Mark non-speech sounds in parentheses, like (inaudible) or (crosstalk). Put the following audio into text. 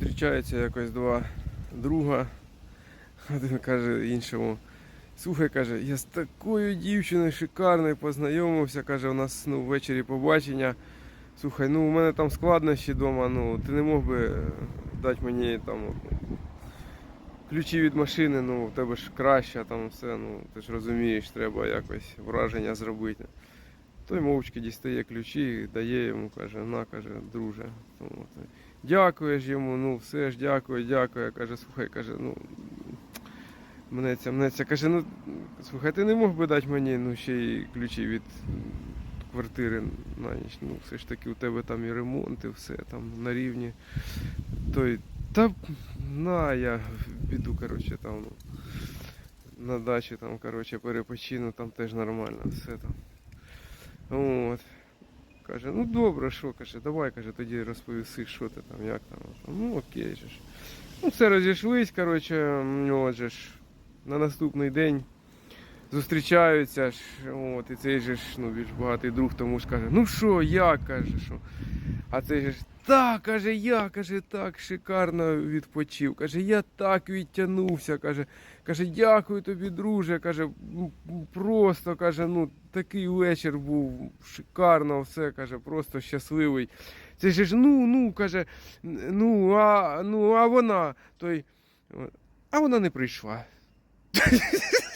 Зустрічаються якось два друга. Один каже іншому. Слухай, каже, я з такою дівчиною шикарною познайомився, каже, у нас ну, ввечері побачення. Слухай, ну у мене там складнощі вдома, ну ти не мог би е, дати мені там ключі від машини, ну в тебе ж краще, там все, ну ти ж розумієш, треба якось враження зробити. Той мовчки дістає ключі, дає йому, каже, на, каже, друже. От. Дякуєш йому, ну все ж дякую, дякую. Каже, слухай, каже, ну мнеться, мнеться. Каже, ну слухай, ти не мог би дати мені ну, ще й ключі від квартири на ніч. Ну, все ж таки у тебе там і ремонт, і все там на рівні. Той, та на, я піду, коротше, там ну, на дачі там, коротше, перепочину, там теж нормально, все там. От. Каже, ну добре, що каже, давай каже, тоді розповіси, що ти там, як там. Ну окей же ж. Ну, все розійшлись, коротше, от же ж. На наступний день зустрічаються от, і цей же ж, ну, більш багатий друг тому ж каже, ну що, як каже, що. А цей же ж, так, каже, я каже, так шикарно відпочив. Каже, я так відтягнувся. Каже, каже, дякую тобі, друже. Каже, м, просто каже, ну такий вечір був шикарно, все каже, просто щасливий. Це ж, ну, ну, каже, ну, а, ну, а вона, той, а вона не прийшла. (laughs)